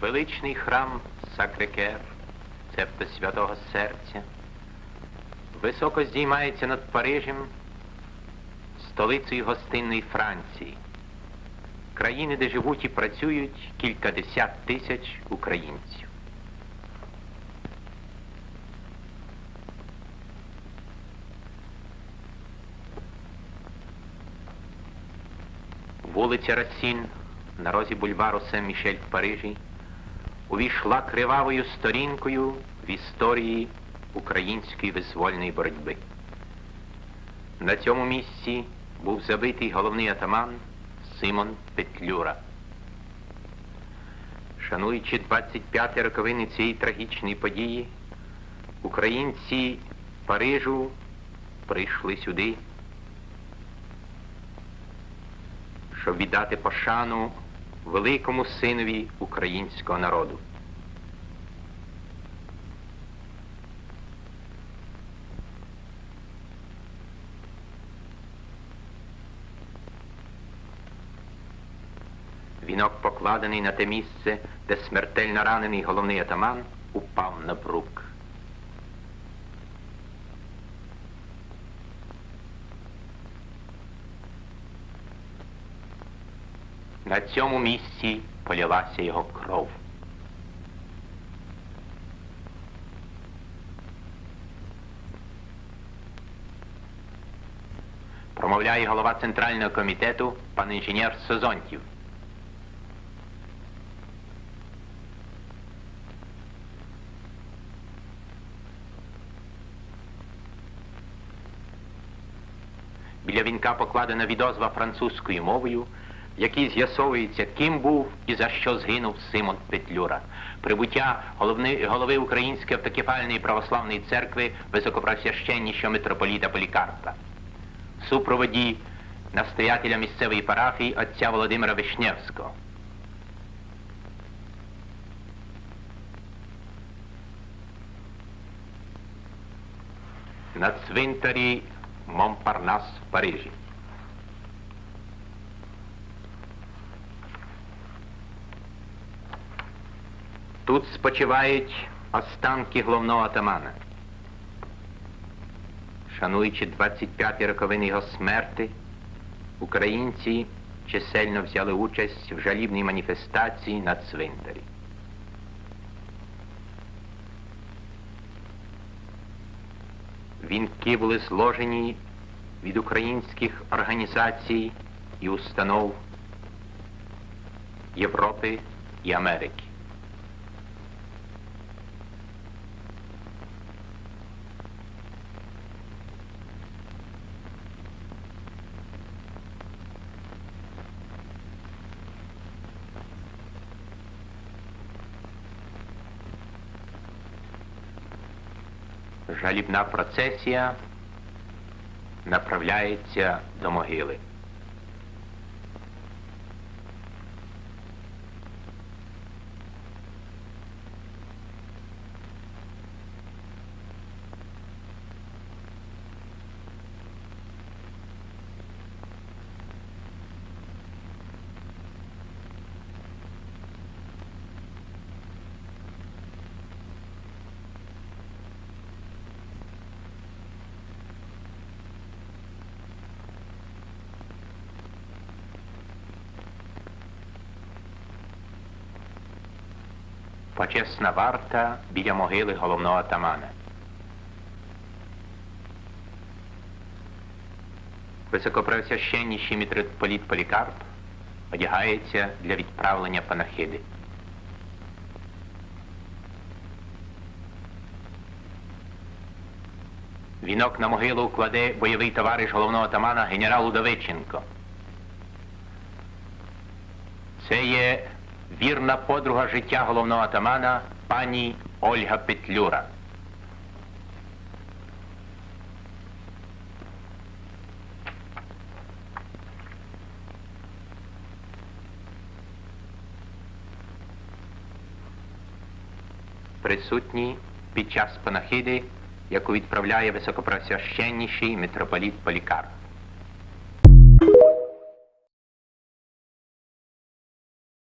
Величний храм Сакрекер, цебто Святого Серця, високо здіймається над Парижем, столицею гостинної Франції, країни, де живуть і працюють кількадесят тисяч українців. Вулиця Расін на розі бульвару Сен-Мішель в Парижі увійшла кривавою сторінкою в історії української визвольної боротьби. На цьому місці був забитий головний атаман Симон Петлюра. Шануючи 25 роковини цієї трагічної події, українці Парижу прийшли сюди, щоб віддати пошану великому синові українського народу. Вінок покладений на те місце, де смертельно ранений головний атаман упав на брук. На цьому місці полилася його кров. Промовляє голова Центрального комітету пан інженер Созонтів. Біля вінка покладена відозва французькою мовою, якій з'ясовується, ким був і за що згинув Симон Петлюра. Прибуття головни, голови Української автокефальної православної церкви високопросвященнішого митрополіта Полікарпа. Супроводі настоятеля місцевої парафії отця Володимира Вишневського. На цвинтарі Монпарнас в Парижі. Тут спочивають останки головного атамана. Шануючи 25-ті роковини його смерти, українці чисельно взяли участь в жалібній маніфестації на цвинтарі. Вінки були зложені від українських організацій і установ Європи і Америки. Жалібна процесія направляється до могили. Почесна варта біля могили головного атамана. Високопреосвященніший митрополіт Полікарп одягається для відправлення панахиди. Вінок на могилу кладе бойовий товариш головного атамана генерал Удовиченко. Це є вірна подруга життя головного атамана пані Ольга Петлюра. Присутні під час панахиди, яку відправляє високопросвященніший митрополіт Полікарп.